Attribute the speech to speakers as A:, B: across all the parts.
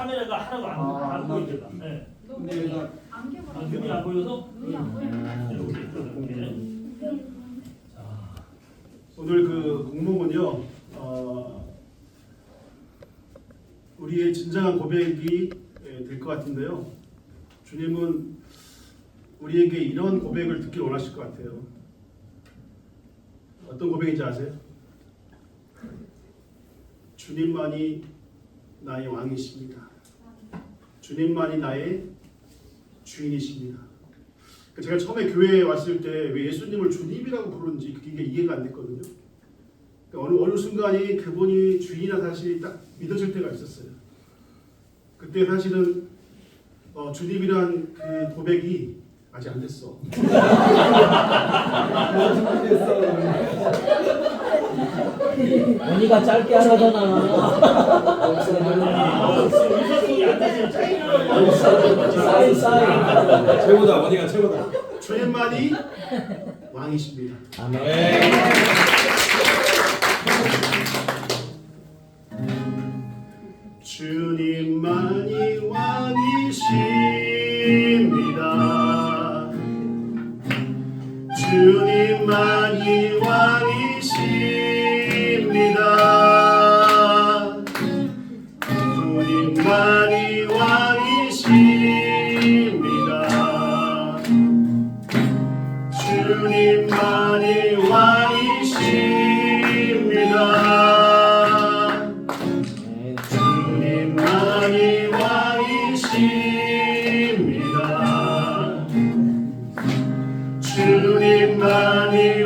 A: 카메라가 하나도 안,
B: 아,
A: 안 보이더라. 예.
B: 근데 얘가
C: 안경을
A: 아, 눈이 안 보여서
C: 눈이 안 보여요.
A: 이렇게 이렇게. 자,
D: 오늘 그 공목은요, 어, 우리의 진정한 고백이 될 것 같은데요. 주님은 우리에게 이런 고백을 듣길 원하실 것 같아요. 어떤 고백인지 아세요? 주님만이 나의 왕이십니다. 주님만이 나의 주인이십니다. 그 제가 처음에 교회에 왔을 때 왜 예수님을 주님이라고 부르는지 그게 이해가 안 됐거든요. 그러니까 어느 어느 순간이 그분이 주인이라 사실이 딱 믿어질 때가 있었어요. 그때 사실은 어, 주님이란 그 고백이 아직 안 됐어.
E: 언니가 짧게 하라잖아. 사인 사인.
B: 최고다 어디가 최고다.
D: 주님만이 왕이십니다.
E: 아멘.
D: 주 만이 왕이십니다. 주님만이 왕이십니다. 주님만이 왕이십니다. 주님만이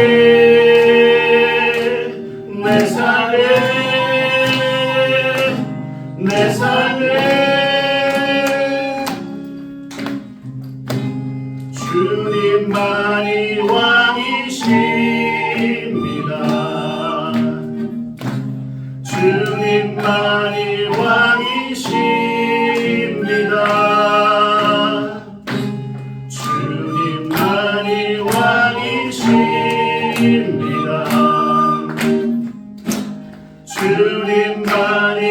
D: 만이 왕이십니다. 주님만이 왕이십니다. 주님만이 왕이십니다. 주님만이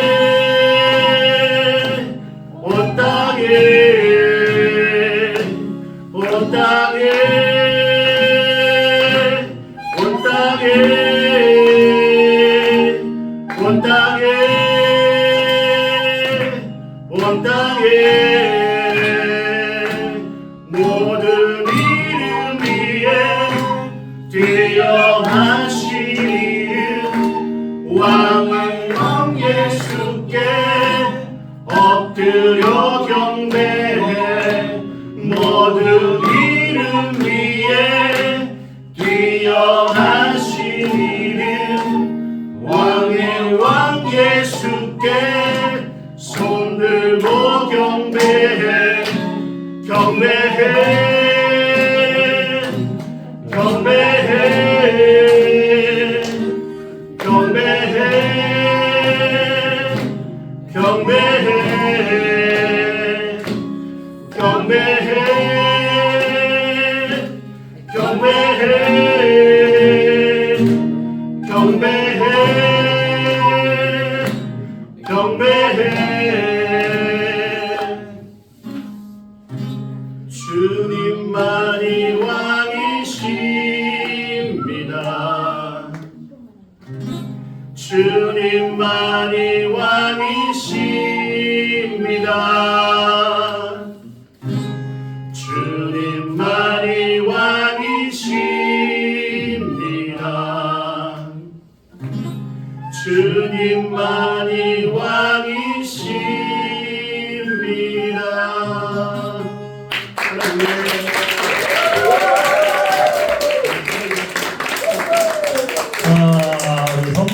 D: 뛰어나시는 왕은 왕 예수께 엎드려 경배해 모든 이름 위에 뛰어나시는 왕의 왕 예수께 손들고 경배해 경배해